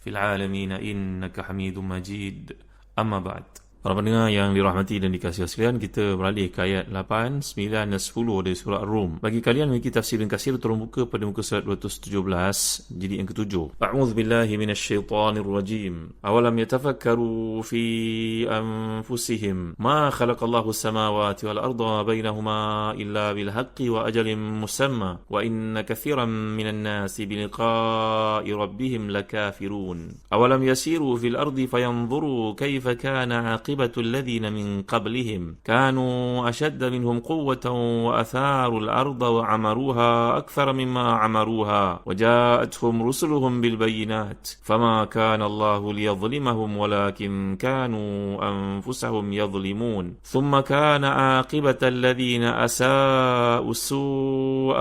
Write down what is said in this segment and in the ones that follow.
في العالمين إنك حميد مجيد. أما بعد. Para pendengar yang dirahmati dan dikasihi sekalian, kita beralih ke ayat 8, 9 dan 10 dari surah Ar-Rum. Bagi kalian memiliki tafsir dan kasir, tolong buka pada muka surat 217, jadi yang ketujuh. A'udhu billahi minasyaitanir rajim. Awalam yatafakkaru fi anfusihim. Ma khalaqallahu samawati wal arda bainahuma illa bil haqqi wa ajalin musamma. Wa inna kathiran minan nasi biliqa'i rabbihim lakafirun. Awalam yasiru fil ardi fayanzuru kaifa kana عاقبة الذين من قبلهم. كانوا أشد منهم قوة وأثاروا الأرض وعمروها أكثر مما عمروها. وجاءتهم رسلهم بالبينات. فما كان الله ليظلمهم ولكن كانوا أنفسهم يظلمون. ثم كان عاقبة الذين أساءوا السوء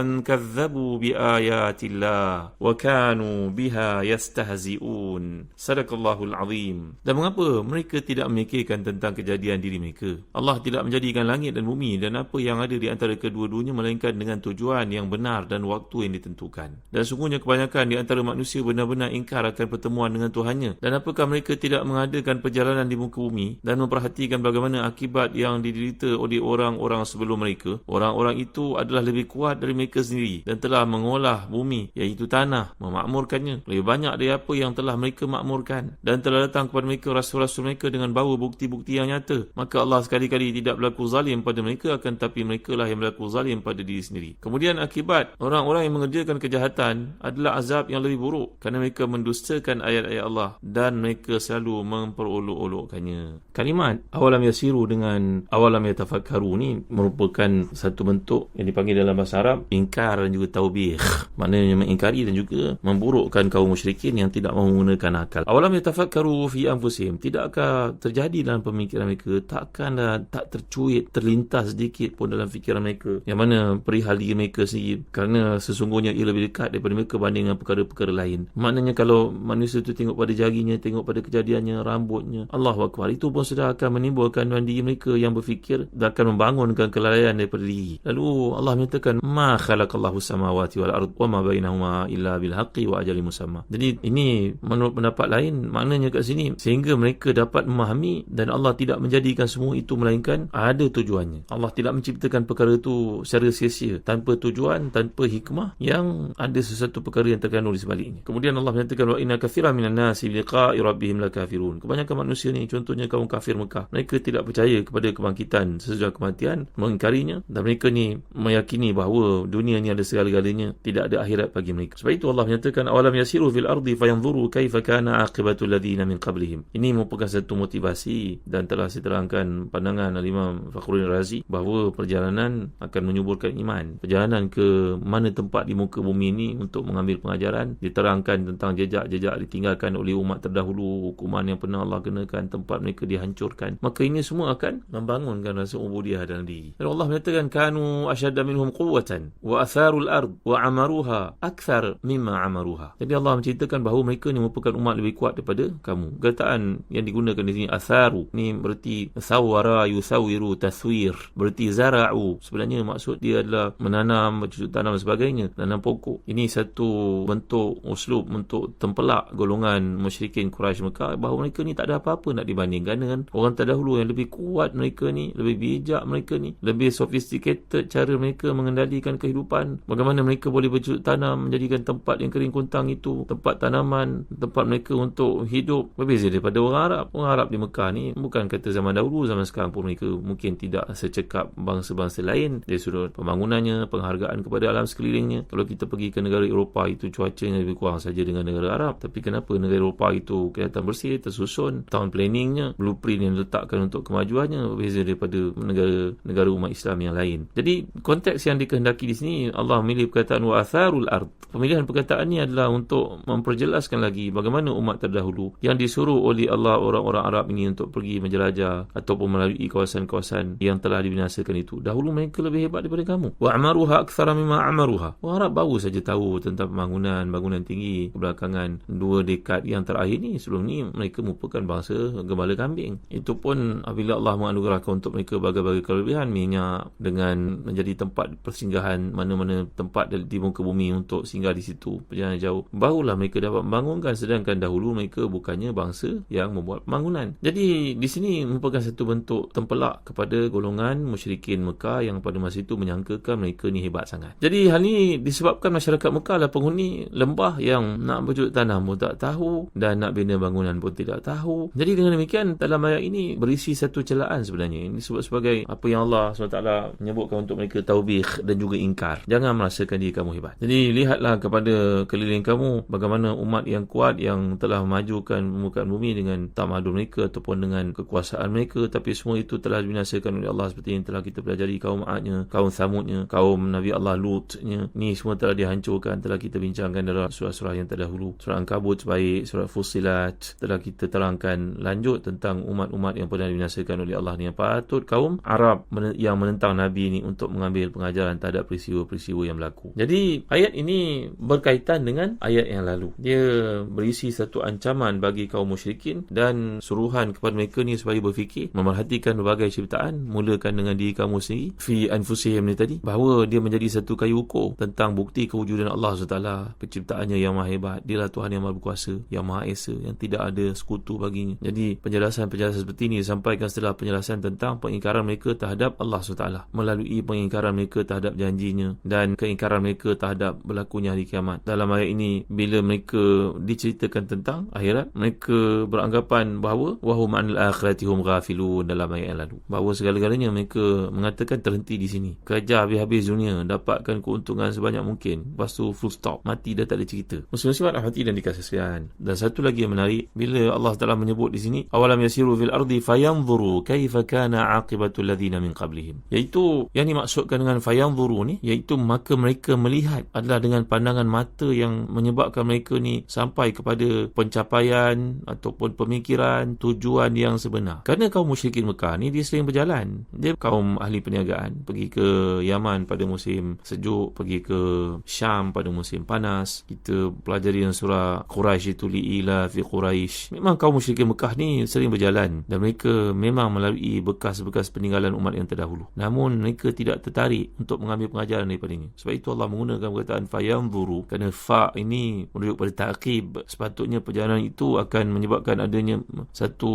أن كذبوا بآيات الله وكانوا بها يستهزئون. صدق الله العظيم. Mengapa mereka tidak memikirkan tentang kejadian diri mereka. Allah tidak menjadikan langit dan bumi dan apa yang ada di antara kedua-duanya melainkan dengan tujuan yang benar dan waktu yang ditentukan. Dan sungguhnya kebanyakan di antara manusia benar-benar ingkar akan pertemuan dengan Tuhannya. Dan apakah mereka tidak mengadakan perjalanan di muka bumi dan memperhatikan bagaimana akibat yang diderita oleh orang-orang sebelum mereka? Orang-orang itu adalah lebih kuat dari mereka sendiri dan telah mengolah bumi iaitu tanah, memakmurkannya. Lebih banyak dari apa yang telah mereka makmurkan. Dan telah datang kepada mereka rasul-rasul mereka dengan bawa bukti-bukti yang nyata. Maka Allah sekali-kali tidak berlaku zalim pada mereka akan tapi mereka lah yang berlaku zalim pada diri sendiri. Kemudian akibat orang-orang yang mengerjakan kejahatan adalah azab yang lebih buruk kerana mereka mendustakan ayat-ayat Allah dan mereka selalu memperolok-olokkannya. Kalimat awalam yasiru dengan awalam yatafakkaru ni merupakan satu bentuk yang dipanggil dalam bahasa Arab ingkar dan juga taubih. Maknanya mengingkari dan juga memburukkan kaum musyrikin yang tidak menggunakan akal. Awalam yatafakkaru fi anfusihim. Tidakkah terjadi dalam pemikiran mereka takkan tak tercuit terlintas sedikit pun dalam fikiran mereka. Yang mana perihal diri mereka sendiri. Kerana sesungguhnya ia lebih dekat daripada mereka banding dengan perkara-perkara lain. Maknanya kalau manusia itu tengok pada jarinya tengok pada kejadiannya rambutnya Allah Akbar. Itu pun sudah akan menimbulkan dalam diri mereka yang berfikir dan akan membangunkan kelalaian daripada diri. Lalu Allah menyatakan ma khalaqallahu samawati wal ard wa ma bainahuma illa bil haqqi wa ajalin musamma. Jadi ini menurut pendapat lain maknanya kat sini sehingga mereka dapat memahami dan Allah tidak menjadikan semua itu melainkan ada tujuannya. Allah tidak menciptakan perkara itu secara sia-sia tanpa tujuan, tanpa hikmah yang ada sesuatu perkara yang terkandung di sebaliknya. Kemudian Allah menyatakan wa inna katsiran minan nasi liqa'i rabbihim lakafirun. Kebanyakan manusia ni contohnya kaum kafir Mekah, mereka tidak percaya kepada kebangkitan sesudah kematian, mengingkarinya dan mereka ni meyakini bahawa dunia ni ada segala-galanya, tidak ada akhirat bagi mereka. Sebab itu Allah menyatakan awalam yasiru fil ardi fayanzuru kaifa kana aqibatu alladhina min qablihim. Ini merupakan satu motivasi dan telah saya terangkan pandangan Al-Imam Fakhruddin Razi bahawa perjalanan akan menyuburkan iman. Perjalanan ke mana tempat di muka bumi ini untuk mengambil pengajaran diterangkan tentang jejak-jejak ditinggalkan oleh umat terdahulu, hukuman yang pernah Allah kenakan, tempat mereka dihancurkan. Maka ini semua akan membangunkan rasa ubudiah dalam diri. Dan Allah menyatakan kanu asyadda minhum quwwatan wa atharul ard wa amaruha akthar mimma amaruha. Jadi Allah menceritakan bahawa mereka ni merupakan umat lebih kuat daripada kamu. Gataan yang digunakan di sini atharu ni berarti sawara yusawiru taswir. Berarti zara'u sebenarnya maksud dia adalah menanam bercocok tanam sebagainya. Tanam pokok. Ini satu bentuk uslub untuk tempelak golongan musyrikin Quraisy Mekah. Bahawa mereka ni tak ada apa-apa nak dibandingkan dengan orang terdahulu yang lebih kuat mereka ni lebih bijak mereka ni lebih sophisticated cara mereka mengendalikan kehidupan. Bagaimana mereka boleh bercocok tanam menjadikan tempat yang kering kuntang itu tempat tanaman tempat mereka untuk hidup. Berbeza daripada orang Arab. Orang Arab Arab di Mekah ni bukan kata zaman dahulu zaman sekarang pun mereka mungkin tidak secekap bangsa-bangsa lain. Dari sudut pembangunannya penghargaan kepada alam sekelilingnya. Kalau kita pergi ke negara Eropah itu cuacanya lebih kurang saja dengan negara Arab. Tapi kenapa negara Eropah itu kelihatan bersih tersusun? Tahun planningnya blueprint yang diletakkan untuk kemajuannya berbeza daripada negara negara umat Islam yang lain. Jadi konteks yang dikehendaki di sini Allah memilih perkataan wa atharul ard. Pemilihan perkataan ini adalah untuk memperjelaskan lagi bagaimana umat terdahulu yang disuruh oleh Allah orang-orang Arab ini untuk pergi menjelajah ataupun melalui kawasan-kawasan yang telah dibinasakan itu. Dahulu mereka lebih hebat daripada kamu. Wa amaruha akthara mimma amaruha. Orang Arab baru saja tahu tentang pembangunan, bangunan tinggi kebelakangan dua dekad yang terakhir ni. Sebelum ni mereka merupakan bangsa gembala kambing. Itu pun apabila Allah menganugerahkan untuk mereka bagai-bagai kelebihan minyak dengan menjadi tempat persinggahan mana-mana tempat di muka bumi untuk singgah di situ perjalanan jauh. Barulah mereka dapat membangunkan sedangkan dahulu mereka bukannya bangsa yang membuat pembangunan. Jadi di sini merupakan satu bentuk tempelak kepada golongan musyrikin Mekah yang pada masa itu menyangkakan mereka ni hebat sangat. Jadi hal ini disebabkan masyarakat Mekah lah penghuni lembah yang nak bercuduk tanam pun tak tahu dan nak bina bangunan pun tidak tahu. Jadi dengan demikian dalam ayat ini berisi satu celaan sebenarnya. Ini disebut sebagai apa yang Allah SWT menyebutkan untuk mereka taubih dan juga ingkar. Jangan merasakan diri kamu hebat. Jadi lihatlah kepada keliling kamu bagaimana umat yang kuat yang telah memajukan permukaan bumi dengan tamadun mereka ataupun dengan kekuasaan mereka tapi semua itu telah dibinasakan oleh Allah seperti yang telah kita pelajari kaum Aadnya, kaum Samudnya, kaum Nabi Allah Lutnya. Ni semua telah dihancurkan telah kita bincangkan dalam surah-surah yang terdahulu. Surah Angkabut sebaik surah Fusilat telah kita terangkan lanjut tentang umat-umat yang pernah dibinasakan oleh Allah ni. Yang patut kaum Arab yang menentang Nabi ni untuk mengambil pengajaran terhadap peristiwa-peristiwa yang berlaku. Jadi ayat ini berkaitan dengan ayat yang lalu. Dia berisi satu ancaman bagi kaum musyrikin dan suruhan kepada mereka ni supaya berfikir memerhatikan berbagai ciptaan mulakan dengan diri kamu sendiri fi anfusihim ni tadi bahawa dia menjadi satu kayu ukur tentang bukti kewujudan Allah SWT penciptaannya yang maha hebat. Dia lah Tuhan yang maha berkuasa yang maha esa yang tidak ada sekutu baginya. Jadi penjelasan-penjelasan seperti ini disampaikan setelah penjelasan tentang pengingkaran mereka terhadap Allah SWT melalui pengingkaran mereka terhadap janjinya dan keingkaran mereka terhadap berlakunya hari kiamat. Dalam ayat ini bila mereka diceritakan tentang akhirat mereka beranggapan bahawa wahum anil akhiratihum ghafilun dalam ayat yang lalu. Bahawa segala-galanya mereka mengatakan terhenti di sini. Kerja habis-habis dunia dapatkan keuntungan sebanyak mungkin. Lepas tu full stop. Mati dah tak ada cerita. Muslim-muslimat hati dan dikasih sekalian dan satu lagi yang menarik bila Allah telah menyebut di sini awalam yasiru fil ardi fayanzuru kaifa kana aqibatul ladina min qablihim? Iaitu yang dimaksudkan dengan fayanzuru ni iaitu maka mereka melihat adalah dengan pandangan mata yang menyebabkan mereka ni sampai kepada pencapaian ataupun pemikiran tujuan yang sebenar. Kerana kaum musyrikin Mekah ni dia sering berjalan. Dia kaum ahli perniagaan pergi ke Yaman pada musim sejuk, pergi ke Syam pada musim panas. Kita pelajari dalam surah Quraisy itu liila fi Quraisy. Memang kaum musyrikin Mekah ni sering berjalan dan mereka memang melalui bekas-bekas peninggalan umat yang terdahulu. Namun mereka tidak tertarik untuk mengambil pengajaran daripadanya. Sebab itu Allah menggunakan perkataan fayanzuru kerana fa ini merujuk pada ta'qib. Sepatutnya perjalanan itu akan menyebabkan adanya satu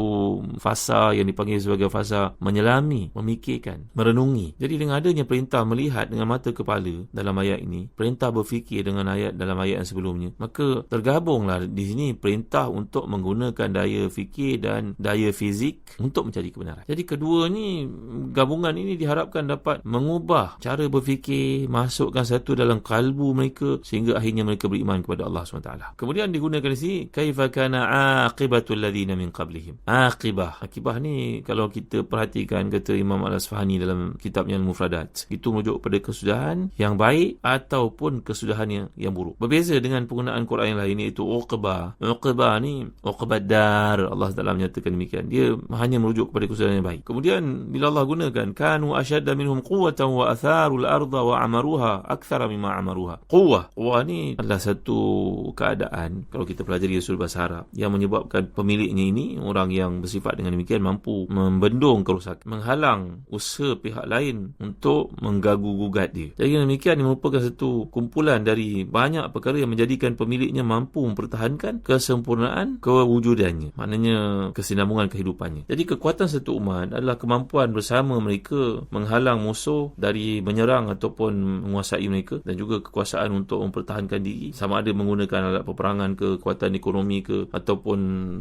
fasa yang dipanggil sebagai fasa menyelami, memikirkan, merenungi. Jadi dengan adanya perintah melihat dengan mata kepala dalam ayat ini, perintah berfikir dengan ayat dalam ayat yang sebelumnya, maka tergabunglah di sini perintah untuk menggunakan daya fikir dan daya fizik untuk mencari kebenaran. Jadi kedua ni gabungan ini diharapkan dapat mengubah cara berfikir, masukkan satu dalam kalbu mereka sehingga akhirnya mereka beriman kepada Allah SWT. Kemudian digunakan di sini kaifa kana aqibatul ladina min qablihim aqibah. Aqibah ni kalau kita perhatikan kata Imam Al-Asfahani dalam kitabnya Al-Mufradat itu merujuk pada kesudahan yang baik ataupun kesudahan yang, yang buruk. Berbeza dengan penggunaan Quran yang lain iaitu uqbah. Uqbah ni uqbah dar Allah Taala menyatakan demikian. Dia hanya merujuk kepada kesudahan yang baik. Kemudian bila Allah gunakan kanu ashadda minhum quwwatan wa atharul arda wa amaruha akthara mimma amaruha. Quwwah. Quwwah ni adalah satu keadaan kalau kita pelajari usul bahasa Arab yang menyebabkan pemiliknya ini orang yang bersifat dengan demikian mampu membendung kerosakan menghalang usaha pihak lain untuk menggagu-gugat dia. Jadi dengan demikian ini merupakan satu kumpulan dari banyak perkara yang menjadikan pemiliknya mampu mempertahankan kesempurnaan kewujudannya maknanya kesinambungan kehidupannya. Jadi kekuatan satu umat adalah kemampuan bersama mereka menghalang musuh dari menyerang ataupun menguasai mereka dan juga kekuasaan untuk mempertahankan diri. Sama ada menggunakan alat peperangan ke kekuatan ekonomi ke ataupun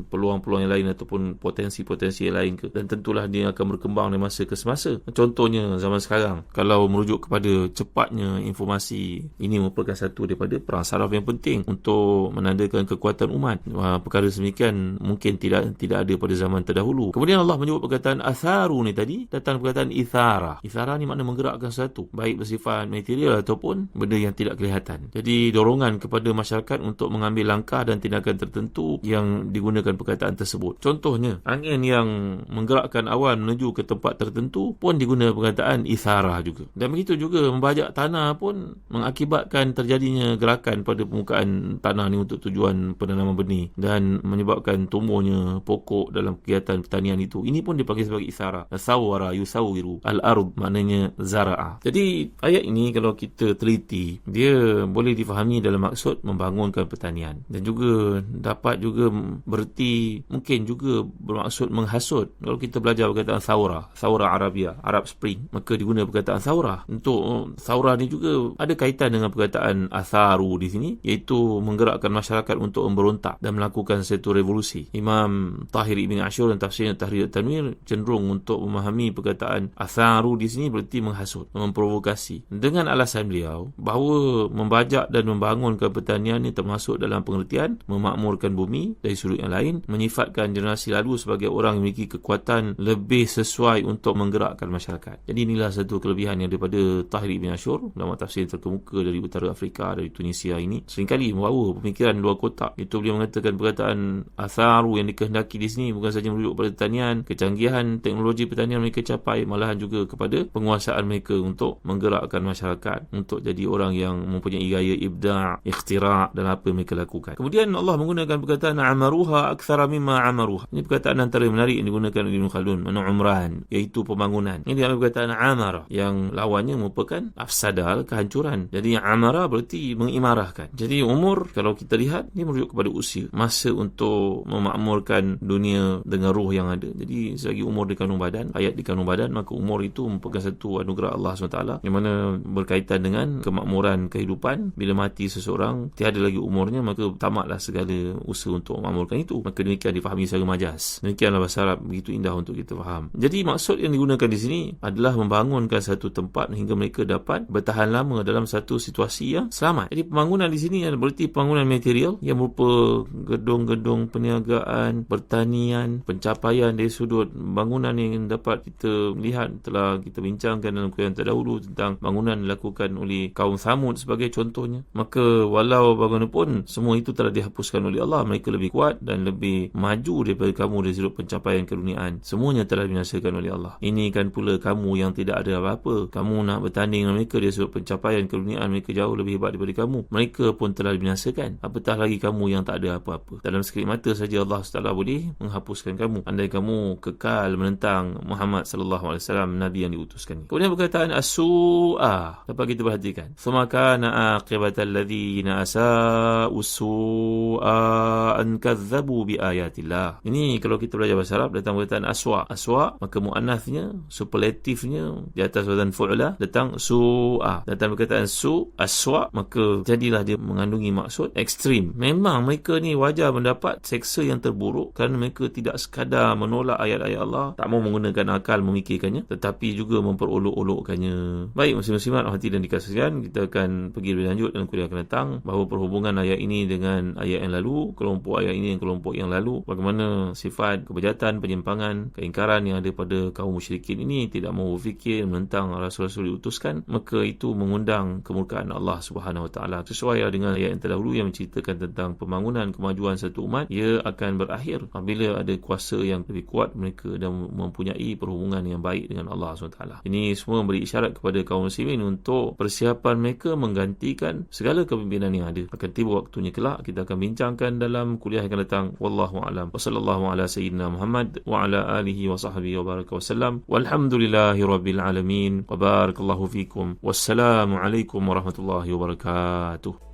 peluang-peluang yang lain lain ataupun potensi-potensi lain ke. Dan tentulah dia akan berkembang dari masa ke semasa contohnya zaman sekarang kalau merujuk kepada cepatnya informasi ini merupakan satu daripada perang saraf yang penting untuk menandakan kekuatan umat. Perkara semikian mungkin tidak tidak ada pada zaman terdahulu. Kemudian Allah menyebut perkataan atharu ni tadi datang perkataan ithara. Ithara ni makna menggerakkan sesuatu baik bersifat material ataupun benda yang tidak kelihatan. Jadi dorongan kepada masyarakat untuk mengambil langkah dan tindakan tertentu yang digunakan perkataan tersebut contohnya angin yang menggerakkan awan menuju ke tempat tertentu pun digunakan perkataan ithara juga. Dan begitu juga membajak tanah pun mengakibatkan terjadinya gerakan pada permukaan tanah ni untuk tujuan penanaman benih dan menyebabkan tumbuhnya pokok dalam kegiatan pertanian itu. Ini pun dipanggil sebagai ithara sawara yusawiru al-ard maknanya zara'a jadi ayat ini kalau kita teliti dia boleh difahami dalam maksud membangunkan pertanian. Dan juga dapat juga bererti mungkin juga bermaksud menghasut. Kalau kita belajar perkataan saura saura Arabia Arab Spring maka digunakan perkataan saura untuk saura ni juga ada kaitan dengan perkataan atharu di sini iaitu menggerakkan masyarakat untuk memberontak dan melakukan satu revolusi. Imam Tahir Ibn Ashur dan tafsirnya Tahrir Tanwir cenderung untuk memahami perkataan atharu di sini berarti menghasut memprovokasi. Dengan alasan beliau bahawa membajak dan membangunkan pertanian ini termasuk dalam pengertian memakmurkan bumi dari sudut yang lain menyifatkan generasi lalu sebagai orang yang memiliki kekuatan lebih sesuai untuk menggerakkan masyarakat. Jadi inilah satu kelebihan yang daripada Tahir Ibn Ashur dalam tafsir terkemuka dari utara Afrika dari Tunisia ini. Seringkali membawa pemikiran luar kotak. Itu beliau mengatakan perkataan atharu yang dikehendaki di sini bukan saja merujuk pada pertanian kecanggihan teknologi pertanian mereka capai malahan juga kepada penguasaan mereka untuk menggerakkan masyarakat untuk jadi orang yang mempunyai gaya ibda' ikhtira' dan apa yang mereka lakukan. Kemudian Allah menggunakan perkataan amaruha akthara mimma amaruha ini perkataan antara yang menarik yang digunakan oleh Ibn Khaldun mana umran iaitu pembangunan. Ini adalah perkataan amara yang lawannya merupakan afsadal kehancuran. Jadi amara berarti mengimarahkan. Jadi umur kalau kita lihat ini merujuk kepada usia. Masa untuk memakmurkan dunia dengan ruh yang ada. Jadi selagi umur di kandung badan ayat di kandung badan maka umur itu merupakan satu anugerah Allah SWT yang mana berkaitan dengan kemakmuran kehidupan. Bila mati seseorang tiada lagi umurnya maka tamatlah segala usaha untuk memakmurkan itu. Maka demikian difahami secara majas demikianlah bahasa Arab begitu indah untuk kita faham. Jadi maksud yang digunakan di sini adalah membangunkan satu tempat hingga mereka dapat bertahan lama dalam satu situasi yang selamat. Jadi pembangunan di sini adalah berarti pembangunan material yang berupa gedung-gedung perniagaan pertanian pencapaian dari sudut bangunan yang dapat kita lihat. Telah kita bincangkan dalam kuliah terdahulu tentang bangunan dilakukan oleh kaum Samud sebagai contohnya. Maka walau bagaimanapun semua itu telah dihapuskan oleh Allah. Mereka lebih kuat dan lebih maju daripada kamu dari sudut pencapaian keduniaan semuanya telah dibinasakan oleh Allah. Ini kan pula kamu yang tidak ada apa-apa. Kamu nak bertanding dengan mereka dari sudut pencapaian keduniaan mereka jauh lebih hebat daripada kamu. Mereka pun telah dibinasakan apatah lagi kamu yang tak ada apa-apa? Dalam sekejap mata saja Allah SWT boleh menghapuskan kamu. Andai kamu kekal menentang Muhammad wasallam nabi yang diutuskan kemudian perkataan as-su'a. Dapat kita perhatikan. Semaka na aqibatal ladzina asa'u su'a an kadzabu bi ayatillah ini kalau kita belajar bahasa Arab datang perkataan aswa. Aswa maka muannasnya superlatifnya di atas wazan fu'la datang su'a. Datang perkataan su aswa maka jadilah dia mengandungi maksud ekstrim. Memang mereka ni wajar mendapat seksa yang terburuk kerana mereka tidak sekadar menolak ayat-ayat Allah tak mau menggunakan akal memikirkannya tetapi juga memperolok-olokkannya. Baik muslim-muslimat hati dan dikasihkan kita akan pergi lebih lanjut dalam kuliah akan datang bahawa perhubungan ayat ini dengan ayat yang lalu kelompok ayat ini dan kelompok yang lalu. Bagaimana sifat kebejatan penyimpangan keingkaran yang ada pada kaum musyrikin ini tidak mau berfikir menentang rasul-rasul diutuskan maka itu mengundang kemurkaan Allah Subhanahu Wa Taala. Sesuai dengan ayat yang terdahulu yang menceritakan tentang pembangunan kemajuan satu umat ia akan berakhir apabila ada kuasa yang lebih kuat mereka dan mempunyai perhubungan yang baik dengan Allah SWT ini semua memberi isyarat kepada kaum muslimin untuk persiapan mereka menggantikan segala kepimpinan yang ada. Akan tiba waktunya kelak kita akan bincangkan dalam kuliah yang akan datang. Wallahu alam. wa sallallahu ala sayyidina Muhammad wa ala alihi wa sahbihi wa baraka wa sallam. Walhamdulillahi rabbil alamin. Wa barakallahu fikum. Wassalamu alaikum warahmatullahi wabarakatuh